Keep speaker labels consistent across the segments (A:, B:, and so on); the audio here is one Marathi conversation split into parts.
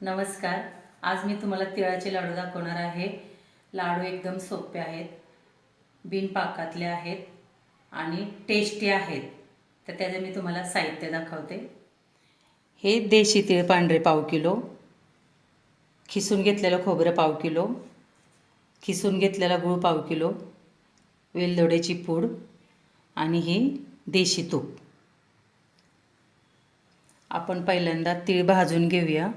A: नमस्कार. आज मी तुम्हाला तिळाचे लाडू दाखवणार आहे. लाडू एकदम सोपे आहेत बिनपाकातले आहेत आणि टेस्टी आहेत. तर त्याचे मी तुम्हाला साहित्य दाखवते. हे देशी तीळ पांढरे पाव किलो खिसून घेतलेलं खोबरं पाव किलो खिसून घेतलेला गूळ पाव किलो वेलदोड्याची पूड आणि ही देशी तूप. आपण पहिल्यांदा तीळ भाजून घेऊया.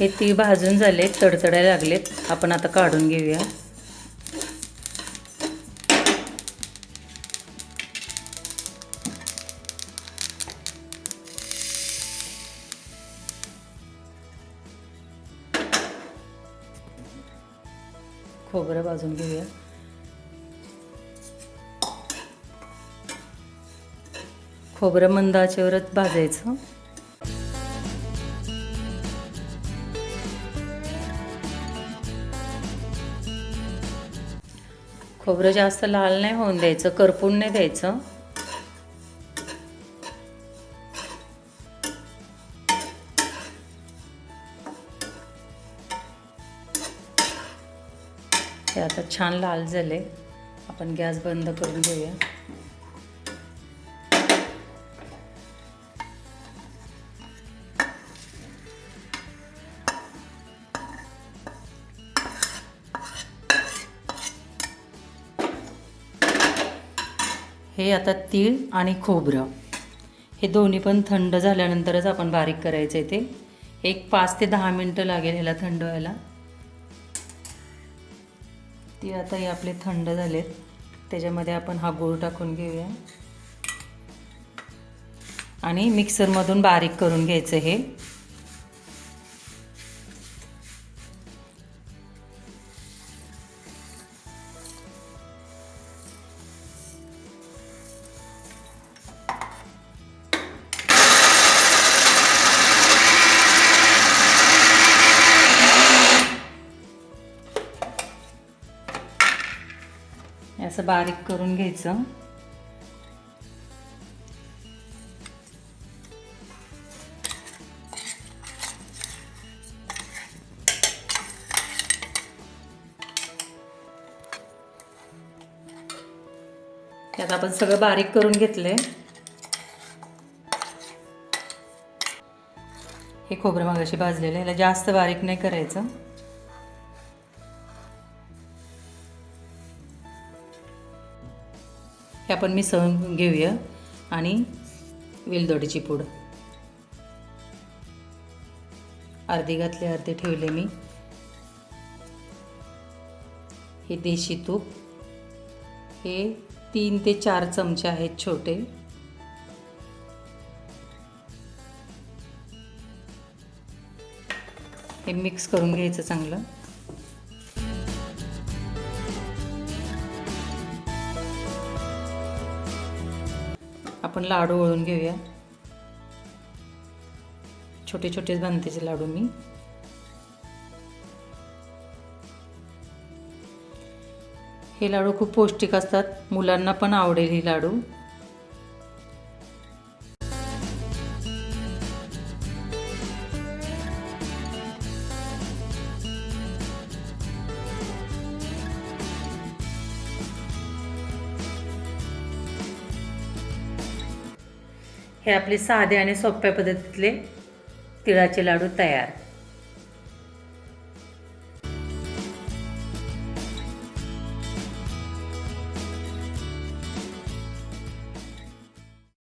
A: हे ती भाजून झाले तडतडायला लागलेत. आपण आता काढून घेऊया. खोबरं भाजून घेऊया. खोबरं मंद आचेवरच भाजायचं. खोबरं जास्त लाल नाही होऊन द्यायचं करपून नाही द्यायचं. हे आता छान लाल झाले. आपण गॅस बंद करून घेऊया. हे आता तीळ आणि खोबरं. हे दोन्ही पण थंड झाल्यानंतरच आपण बारीक करायचं आहे ते. एक पाच ते दहा मिनटं लागेल ह्याला थंड व्हायला. ती आता हे आपले थंड झालेत. त्याच्यामध्ये आपण हा गूळ टाकून घेऊया. आणि मिक्सरमधून बारीक करून घ्यायचं हे. असं बारीक करून घ्यायचं. त्यात आपण सगळं बारीक करून घेतलंय. हे खोबरं मगाशी भाजलेलं आहे. याला जास्त बारीक नाही करायचं. हे आपण मिसळून घेऊया. आणि वेलदोडीची पूड. अर्धी घातले अर्धे ठेवले मी. हे देशी तूप. हे तीन ते चार चमचे आहेत छोटे. हे मिक्स करून घ्यायचं चांगलं. आपण लाडू वळून घेऊया. छोटे छोटेच बांधतेचे लाडू मी. हे लाडू खूप पौष्टिक असतात. मुलांना पण आवडेल ही लाडू. हे आपले साधे आणि सोप्या पद्धतीतले तिळाचे लाडू तयार.